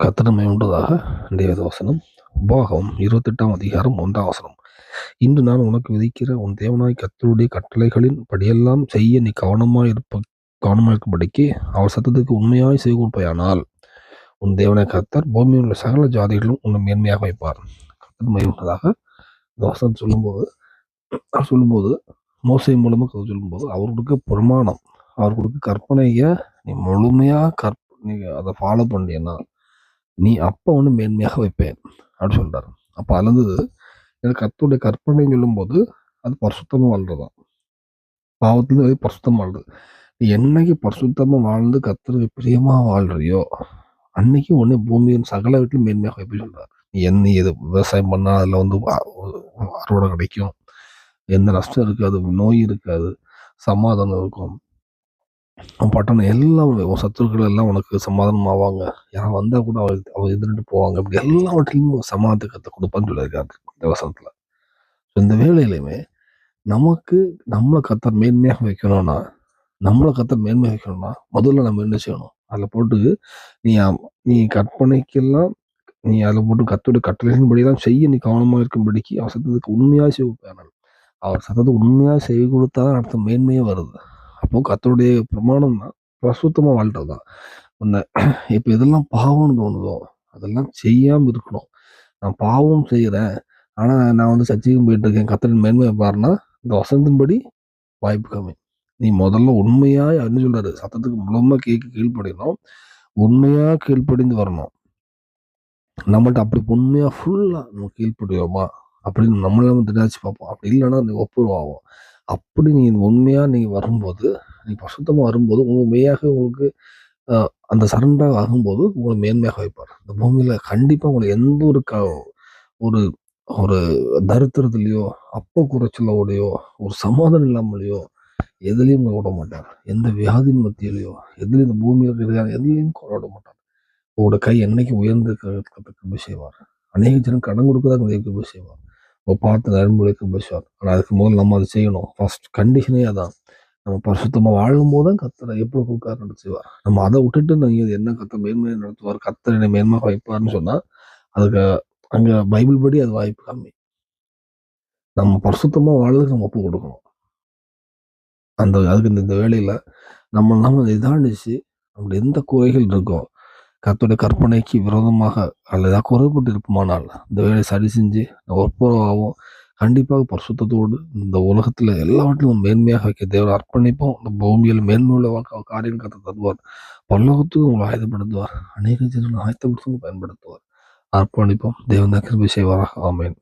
கத்தனமை உண்டதாக. இன்றைய வசனம். உபாகம் இருபத்தெட்டாம் அதிகாரம் ஒன்றாம் வசனம். இன்று நான் உனக்கு விதிக்கிற உன் தேவனாய் கத்தருடைய கட்டளைகளின் படியெல்லாம் செய்ய நீ கவனமாய் இருப்ப கவனமாக அவர் சத்தத்துக்கு உண்மையாய் செய்து கொடுப்பையானால் உன் தேவனை கத்தர் பூமியில் உள்ள சகல ஜாதிகளும் உன்னை மேன்மையாக வைப்பார். கத்தன்மை உண்டதாக. தோசனம் வசனம் சொல்லும்போது அவர் சொல்லும்போது மோசை மூலமாக கதை சொல்லும்போது அவர்களுக்கு பிரமாணம். அவர் கற்பனையை நீ முழுமையாக கற் நீ அதை ஃபாலோ பண்ணிட்டீன்னா நீ அப்போ ஒன்று மேன்மையாக வைப்பேன். அப்படின்னு சொல்கிறார் அப்போ அலந்தது எனக்கு கத்துடைய கற்பனைன்னு சொல்லும்போது அது பரிசுத்தமாக வாழ்றதான் பாவத்துலேருந்து பரிசுத்தம் வாழ்றது. நீ என்னைக்கு பரிசுத்தமாக வாழ்ந்து கத்துறது பிரியமாக வாழ்றியோ அன்னைக்கு ஒன்று பூமியின் சகல வீட்டிலும் மேன்மையாக வைப்பேன் சொல்கிறார் நீ என்ன எது விவசாயம் பண்ணால் அதில் வந்து அறுவடை கிடைக்கும். எந்த நஷ்டம் இருக்காது நோய் இருக்காது சமாதானம் இருக்கும். பட்டணம் எல்லாம் உன் சத்துருக்கள் எல்லாம் உனக்கு சமாதானம் ஆவாங்க யாரும் வந்தால் கூட அவ அவள் எதிர்ட்டு போவாங்க. அப்படி எல்லாவற்றிலும் சமாதானத்தை கற்று கொடுப்பான்னு சொல்லியிருக்காரு இந்த வசனத்தில் இந்த வேலையிலையுமே நமக்கு நம்மளை கத்தர் மேன்மையாக வைக்கணும்னா நம்மளை கத்தர் மேன்மையாக வைக்கணும்னா முதல்ல நம்ம என்ன செய்யணும்? அதில் போட்டு நீ நீ கற்பனைக்கெல்லாம் நீ அதில் போட்டு கத்தோட தான் செய்ய நீ கவனமாக இருக்கும்படிக்கு அவர் சத்தத்துக்கு உண்மையாக செய்வேன் அவர் சத்தத்தை உண்மையாக செய்ய கொடுத்தா தான் அடுத்த மேன்மையே வருது. அப்போ கத்தருடைய பிரமாணம்னா பிரசுத்தமாக வாழ்றது? தான் அந்த இப்போ இதெல்லாம் பாவம்னு தோணுதோ அதெல்லாம் செய்யாமல் இருக்கணும். நான் பாவம் செய்கிறேன் ஆனால் நான் வந்து சர்ச்சைக்கும் போயிட்டு இருக்கேன் கத்தரின் மேன்மையை பாருன்னா இந்த வசந்தின்படி வாய்ப்பு கம்மி. நீ முதல்ல உண்மையாக அப்படின்னு சொல்கிறாரு சத்தத்துக்கு முழுமையாக கேட்க கீழ்ப்படினோம் உண்மையாக கீழ்ப்படிந்து வரணும். நம்மள்ட்ட அப்படி உண்மையாக ஃபுல்லாக நம்ம கீழ்ப்படியோமா அப்படின்னு நம்மள நம்ம திடாச்சு பார்ப்போம். அப்படி இல்லைன்னா அந்த ஒப்புருவாகும். அப்படி நீ உண்மையாக நீ வரும்போது நீ பசுத்தமாக வரும்போது உண்மையாக உங்களுக்கு அந்த சரண்டாக ஆகும்போது உங்களை மேன்மையாக வைப்பார். இந்த பூமியில் கண்டிப்பாக உங்களை எந்த ஒரு க ஒரு ஒரு தரித்திரத்துலேயோ அப்ப குறைச்சலோடையோ ஒரு சமாதானம் இல்லாமலையோ எதுலேயும் உங்களை விட மாட்டார். எந்த வியாதியின் மத்தியிலையோ எதுலேயும் இந்த பூமியில் இருக்கிற எதுலேயும் குறை விட மாட்டார். உங்களோட கை என்னைக்கு உயர்ந்து கிருபை செய்வார். அநேக ஜனம் கடன் கொடுக்கறதாக கிருபை செய்வார். இப்போ பார்த்து நரம்புகளை பேசுவார் ஆனால் அதுக்கு முதல்ல நம்ம அதை செய்யணும். ஃபர்ஸ்ட் கண்டிஷனே அதான். நம்ம பரிசுத்தமாக வாழும்போது தான் கத்தரை எப்படி கூக்கார் நடத்துவார் நம்ம அதை விட்டுட்டு நீங்கள் என்ன கத்தை மேன்மையை நடத்துவார் கத்தரை என்னை மேன்மையாக வைப்பார்னு சொன்னால் அதுக்கு அங்கே பைபிள் படி அது வாய்ப்பு கம்மி. நம்ம பரிசுத்தமாக வாழ்றதுக்கு நம்ம ஒப்பு கொடுக்கணும். அந்த அதுக்கு இந்த- இந்த வேலையில் நம்ம நம்ம நிதானிச்சு நம்மளுடைய எந்த குறைகள் இருக்கோ கத்துடைய கற்பனைக்கு விரோதமாக அல்லது ஏதாவது குறைபட்டு இந்த வேலையை சரி செஞ்சு ஒப்புரவாகவும் கண்டிப்பாக பரிசுத்தத்தோடு இந்த உலகத்தில் எல்லாவற்றிலும் மேன்மையாக வைக்க தேவரை அர்ப்பணிப்போம். இந்த பூமியில் மேன்மையுள்ள வாழ்க்கை காரியம் கற்று தருவார். பல்லோகத்துக்கு உங்களை ஆயுதப்படுத்துவார் அநேக ஜனங்கள் ஆயத்தப்படுத்தி பயன்படுத்துவார். அர்ப்பணிப்போம். தேவன் கிருபி செய்வாராக ஆமேன்.